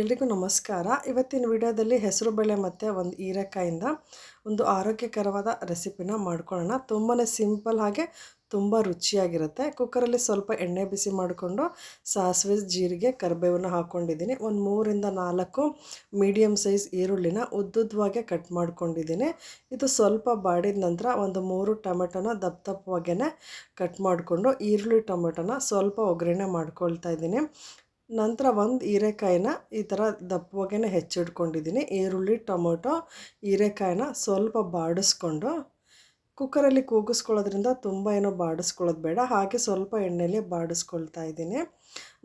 ಎಲ್ರಿಗೂ ನಮಸ್ಕಾರ. ಇವತ್ತಿನ ವಿಡಿಯೋದಲ್ಲಿ ಹೆಸರುಬೇಳೆ ಮತ್ತು ಒಂದು ಹೀರೆಕಾಯಿಂದ ಒಂದು ಆರೋಗ್ಯಕರವಾದ ರೆಸಿಪಿನ ಮಾಡ್ಕೊಳ್ಳೋಣ. ತುಂಬಾ ಸಿಂಪಲ್ ಹಾಗೆ ತುಂಬ ರುಚಿಯಾಗಿರುತ್ತೆ. ಕುಕ್ಕರಲ್ಲಿ ಸ್ವಲ್ಪ ಎಣ್ಣೆ ಬಿಸಿ ಮಾಡಿಕೊಂಡು ಸಾಸಿವೆ, ಜೀರಿಗೆ, ಕರಿಬೇವನ್ನು ಹಾಕ್ಕೊಂಡಿದ್ದೀನಿ ಒಂದು ಮೂರಿಂದ ನಾಲ್ಕು ಮೀಡಿಯಮ್ ಸೈಜ್ ಈರುಳ್ಳಿನ ಉದ್ದುದ್ದವಾಗೆ ಕಟ್ ಮಾಡ್ಕೊಂಡಿದ್ದೀನಿ. ಇದು ಸ್ವಲ್ಪ ಬಾಡಿದ ನಂತರ ಒಂದು ಮೂರು ಟೊಮೆಟೊನ ದಪ್ಪ ದಪ್ಪವಾಗೇ ಕಟ್ ಮಾಡಿಕೊಂಡು ಈರುಳ್ಳಿ, ಟೊಮೆಟೊನ ಸ್ವಲ್ಪ ಒಗ್ಗರಣೆ ಮಾಡ್ಕೊಳ್ತಾ ಇದ್ದೀನಿ. ನಂತರ ಒಂದು ಹೀರೆಕಾಯಿನ ಈ ಥರ ದಪ್ಪವಾಗೇನೆ ಹೆಚ್ಚಿಟ್ಕೊಂಡಿದ್ದೀನಿ ಈರುಳ್ಳಿ, ಟೊಮೊಟೊ, ಹೀರೆಕಾಯಿನ ಸ್ವಲ್ಪ ಬಾಡಿಸ್ಕೊಂಡು ಕುಕ್ಕರಲ್ಲಿ ಕೂಗಿಸ್ಕೊಳ್ಳೋದ್ರಿಂದ ತುಂಬ ಏನೋ ಬಾಡಿಸ್ಕೊಳ್ಳೋದು ಬೇಡ. ಹಾಗೆ ಸ್ವಲ್ಪ ಎಣ್ಣೆಯಲ್ಲಿ ಬಾಡಿಸ್ಕೊಳ್ತಾ ಇದ್ದೀನಿ.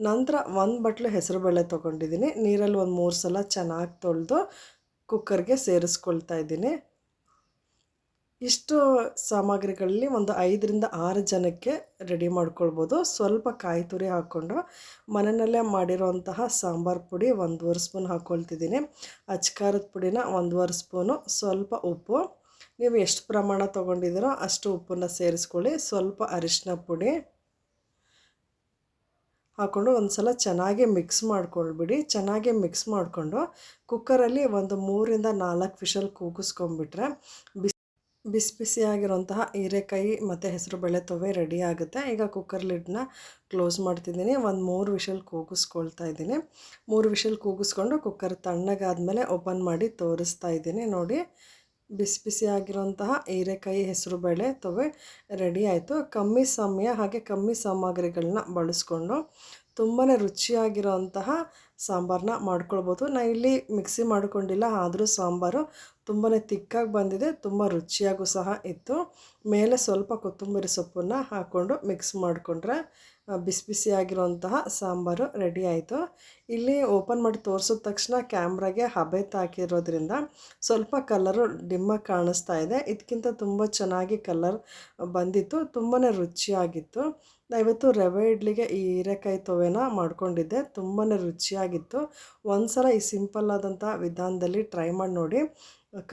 ನಂತರ ಒಂದು ಬಟ್ಲು ಹೆಸರುಬೇಳೆ ತೊಗೊಂಡಿದ್ದೀನಿ ನೀರಲ್ಲಿ ಒಂದು ಮೂರು ಸಲ ಚೆನ್ನಾಗಿ ತೊಳೆದು ಕುಕ್ಕರ್ಗೆ ಸೇರಿಸ್ಕೊಳ್ತಾ ಇದ್ದೀನಿ. ಇಷ್ಟು ಸಾಮಗ್ರಿಗಳಲ್ಲಿ ಒಂದು ಐದರಿಂದ ಆರು ಜನಕ್ಕೆ ರೆಡಿ ಮಾಡ್ಕೊಳ್ಬೋದು. ಸ್ವಲ್ಪ ಕಾಯಿ ತುರಿ ಹಾಕ್ಕೊಂಡು ಮನೆಯಲ್ಲೇ ಮಾಡಿರೋಂತಹ ಸಾಂಬಾರು ಪುಡಿ ಒಂದೂವರೆ ಸ್ಪೂನ್ ಹಾಕ್ಕೊಳ್ತಿದ್ದೀನಿ ಅಚ್ಕಾರದ ಪುಡಿನ ಒಂದೂವರೆ ಸ್ಪೂನು ಸ್ವಲ್ಪ ಉಪ್ಪು. ನೀವು ಎಷ್ಟು ಪ್ರಮಾಣ ತೊಗೊಂಡಿದ್ದೀರೋ ಅಷ್ಟು ಉಪ್ಪನ್ನು ಸೇರಿಸ್ಕೊಳ್ಳಿ. ಸ್ವಲ್ಪ ಅರಿಶಿನ ಪುಡಿ ಹಾಕ್ಕೊಂಡು ಒಂದು ಸಲ ಚೆನ್ನಾಗಿ ಮಿಕ್ಸ್ ಮಾಡ್ಕೊಳ್ಬಿಡಿ. ಚೆನ್ನಾಗಿ ಮಿಕ್ಸ್ ಮಾಡಿಕೊಂಡು ಕುಕ್ಕರಲ್ಲಿ ಒಂದು ಮೂರಿಂದ ನಾಲ್ಕು ವಿಷಲ್ ಕೂಗಿಸ್ಕೊಂಬಿಟ್ರೆ ಬಿಸಿ ಬಿಸಿ ಬಿಸಿಯಾಗಿರೋಂತಹ ಹೀರೆಕಾಯಿ ಮತ್ತು ಹೆಸರು ಬೇಳೆ ತೊವೆ ರೆಡಿ ಆಗುತ್ತೆ. ಈಗ ಕುಕ್ಕರ್ ಲಿಡ್ನ ಕ್ಲೋಸ್ ಮಾಡ್ತಿದ್ದೀನಿ. ಒಂದು ಮೂರು ವಿಷಲ್ ಕೂಗಿಸ್ಕೊಳ್ತಾ ಇದ್ದೀನಿ. ಮೂರು ವಿಷಲ್ ಕೂಗಿಸ್ಕೊಂಡು ಕುಕ್ಕರ್ ತಣ್ಣಗಾದ್ಮೇಲೆ ಓಪನ್ ಮಾಡಿ ತೋರಿಸ್ತಾ ಇದ್ದೀನಿ. ನೋಡಿ ಬಿಸಿ ಬಿಸಿಯಾಗಿರೋಂತಹ ಹೀರೆಕಾಯಿ, ಹೆಸರು ಬೇಳೆ ತೊವೆ ರೆಡಿ ಆಯಿತು. ಕಮ್ಮಿ ಸಮಯ ಹಾಗೆ ಕಮ್ಮಿ ಸಾಮಗ್ರಿಗಳನ್ನ ಬಳಸ್ಕೊಂಡು ತುಂಬಾ ರುಚಿಯಾಗಿರೋಂತಹ ಸಾಂಬಾರನ್ನ ಮಾಡ್ಕೊಳ್ಬೋದು. ನಾ ಇಲ್ಲಿ ಮಿಕ್ಸಿ ಮಾಡ್ಕೊಂಡಿಲ್ಲ, ಆದರೂ ಸಾಂಬಾರು ತುಂಬಾ ತಿಕ್ಕಾಗಿ ಬಂದಿದೆ, ತುಂಬ ರುಚಿಯಾಗೂ ಸಹ ಇತ್ತು. ಮೇಲೆ ಸ್ವಲ್ಪ ಕೊತ್ತಂಬರಿ ಸೊಪ್ಪನ್ನು ಹಾಕ್ಕೊಂಡು ಮಿಕ್ಸ್ ಮಾಡಿಕೊಂಡ್ರೆ ಬಿಸಿ ಬಿಸಿಯಾಗಿರುವಂತಹ ಸಾಂಬಾರು ರೆಡಿ ಆಯಿತು. ಇಲ್ಲಿ ಓಪನ್ ಮಾಡಿ ತೋರಿಸಿದ ತಕ್ಷಣ ಕ್ಯಾಮ್ರಾಗೆ ಹಬೆ ತಾಕಿರೋದ್ರಿಂದ ಸ್ವಲ್ಪ ಕಲರು ಡಿಮ್ಮಾಗಿ ಕಾಣಿಸ್ತಾ ಇದೆ. ಇದಕ್ಕಿಂತ ತುಂಬ ಚೆನ್ನಾಗಿ ಕಲರ್ ಬಂದಿತ್ತು. ತುಂಬಾ ರುಚಿಯಾಗಿತ್ತು. ಇವತ್ತು ರವೆ ಇಡ್ಲಿಗೆ ಈ ಹೀರೆಕಾಯಿ ತೊವೆನ ಮಾಡ್ಕೊಂಡಿದ್ದೆ. ತುಂಬಾ ರುಚಿಯಾಗಿತ್ತು. ಒಂದು ಸಲ ಈ ಸಿಂಪಲ್ ಆದಂಥ ವಿಧಾನದಲ್ಲಿ ಟ್ರೈ ಮಾಡಿ ನೋಡಿ.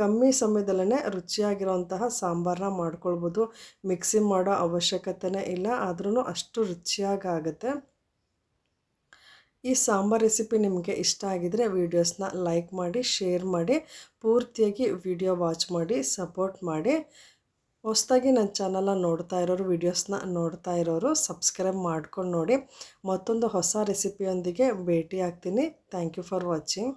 ಕಮ್ಮಿ ಸಮಯದಲ್ಲೇ ರುಚಿಯಾಗಿರೋಂತಹ ಸಾಂಬಾರನ್ನ ಮಾಡ್ಕೊಳ್ಬೋದು. ಮಿಕ್ಸಿ ಮಾಡೋ ಅವಶ್ಯಕತೆನೇ ಇಲ್ಲ ಆದ್ರೂ ಅಷ್ಟು ರುಚಿಯಾಗಿ ಆಗುತ್ತೆ ಈ ಸಾಂಬಾರ್ ರೆಸಿಪಿ ನಿಮಗೆ ಇಷ್ಟ ಆಗಿದರೆ ವೀಡಿಯೋಸ್ನ ಲೈಕ್ ಮಾಡಿ, ಶೇರ್ ಮಾಡಿ, ಪೂರ್ತಿಯಾಗಿ ವಿಡಿಯೋ ವಾಚ್ ಮಾಡಿ, ಸಪೋರ್ಟ್ ಮಾಡಿ. ಹೊಸದಾಗಿ ನನ್ನ ಚಾನಲ್ನ ನೋಡ್ತಾ ಇರೋರು, ವೀಡಿಯೋಸ್ನ ನೋಡ್ತಾ ಇರೋರು, ಸಬ್ಸ್ಕ್ರೈಬ್ ಮಾಡ್ಕೊಂಡು ನೋಡಿ. ಮತ್ತೊಂದು ಹೊಸ ರೆಸಿಪಿಯೊಂದಿಗೆ ಭೇಟಿ ಆಗ್ತೀನಿ ಥ್ಯಾಂಕ್ ಯು ಫಾರ್ ವಾಚಿಂಗ್.